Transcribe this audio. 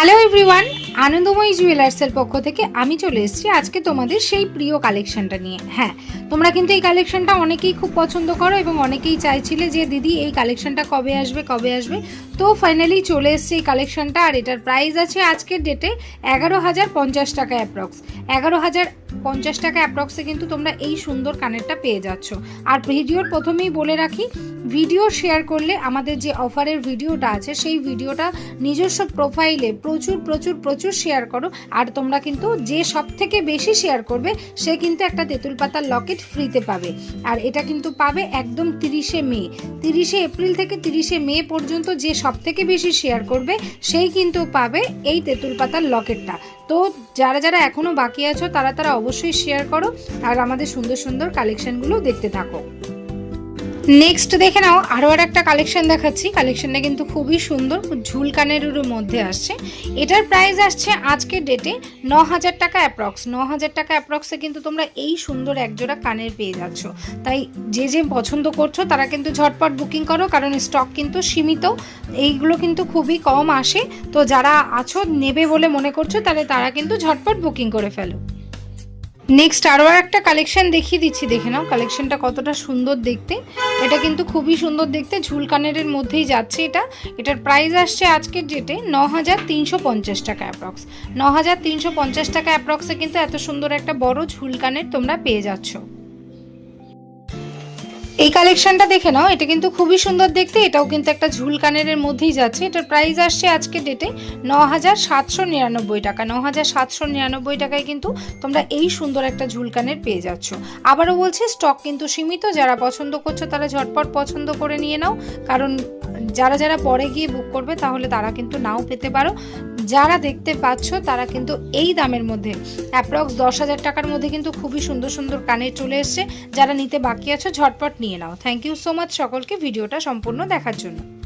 Hello everyone আনন্দময়ী জুয়েলার্সের পক্ষ থেকে আমি চলে এসেছি আজকে তোমাদের সেই প্রিয় কালেকশনটা নিয়ে। হ্যাঁ তোমরা কিন্তু এই কালেকশনটা অনেকেই খুব পছন্দ করো এবং অনেকেই চাইছিলে যে, দিদি, এই কালেকশনটা কবে আসবে কবে আসবে? তো ফাইনালি চলে এসছে এই কালেকশনটা আর এটার প্রাইস আছে আজকের ডেটে এগারো হাজার পঞ্চাশ টাকা অ্যাপ্রক্স এগারো হাজার পঞ্চাশ টাকা অ্যাপ্রক্সে কিন্তু তোমরা এই সুন্দর কানেরটা পেয়ে যাচ্ছ। আর ভিডিওর প্রথমেই বলে রাখি, ভিডিও শেয়ার করলে আমাদের যে অফারের ভিডিওটা আছে, সেই ভিডিওটা নিজস্ব প্রোফাইলে প্রচুর প্রচুর প্রচুর শেয়ার করো। আর তোমরা কিন্তু যে সব থেকে বেশি শেয়ার করবে, সে কিন্তু একটা তেঁতুল পাতার লকেট ফ্রিতে পাবে। আর এটা কিন্তু পাবে একদম তিরিশে মে। তিরিশে এপ্রিল থেকে তিরিশে মে পর্যন্ত যে সব থেকে বেশি শেয়ার করবে, সেই কিন্তু পাবে এই তেঁতুল পাতার লকেটটা। তো যারা যারা এখনও বাকি আছো, তারা তারা অবশ্যই শেয়ার করো আর আমাদের সুন্দর সুন্দর কালেকশানগুলো দেখতে থাকো। নেক্সট দেখে নাও আরও আর একটা কালেকশন দেখাচ্ছি। কালেকশনটা কিন্তু খুবই সুন্দর, ঝুল কানেরের মধ্যে আসছে। এটার প্রাইস আসছে আজকের ডেটে ন হাজার টাকা অ্যাপ্রক্স ন হাজার টাকা অ্যাপ্রক্সে কিন্তু তোমরা এই সুন্দর একজোড়া কানের পেয়ে যাচ্ছ। তাই যে যে পছন্দ করছ, তারা কিন্তু ঝটপট বুকিং করো, কারণ স্টক কিন্তু সীমিত। এইগুলো কিন্তু খুবই কম আসে। তো যারা আছো, নেবে বলে মনে করছ, তাহলে তারা কিন্তু ঝটপট বুকিং করে ফেলো। নেক্সট আরও একটা কালেকশন দেখিয়ে দিচ্ছি, দেখে নাও। কালেকশনটা কতটা সুন্দর দেখতে। এটা কিন্তু খুবই সুন্দর দেখতে ঝুলকানের মধ্যেই যাচ্ছে এটা। এটার প্রাইস আসছে আজকের ডেটে ন হাজার তিনশো পঞ্চাশ টাকা অ্যাপ্রক্স ন হাজার তিনশো পঞ্চাশ টাকা অ্যাপ্রক্সে কিন্তু এত সুন্দর একটা বড় ঝুলকানের তোমরা পেয়ে যাচ্ছ। এই কালেকশনটা দেখে নাও, এটা কিন্তু খুবই সুন্দর দেখতে, এটাও কিন্তু একটা ঝুল কানের মধ্যেই যাচ্ছে, এটার প্রাইস আসছে আজকে ডেটে ন হাজার সাতশো নিরানব্বই টাকা ন হাজার সাতশো নিরানব্বই টাকায় কিন্তু তোমরা এই সুন্দর একটা ঝুল কানের পেয়ে যাচ্ছ। আবারও বলছে স্টক কিন্তু সীমিত, যারা পছন্দ করছ তারা ঝটপট পছন্দ করে নিয়ে নাও, কারণ যারা যারা পরে গিয়ে বুক করবে, তাহলে তারা কিন্তু নাও পেতে পারো। যারা দেখতে পাচ্ছ, তারা কিন্তু এই দামের মধ্যে অ্যাপ্রক্স দশ হাজার টাকার মধ্যে কিন্তু খুবই সুন্দর সুন্দর কানে চলে এসছে। যারা নিতে বাকি আছো, ঝটপট নিয়ে নাও। থ্যাংক ইউ সো মাচ সকলকে ভিডিওটা সম্পূর্ণ দেখার জন্য।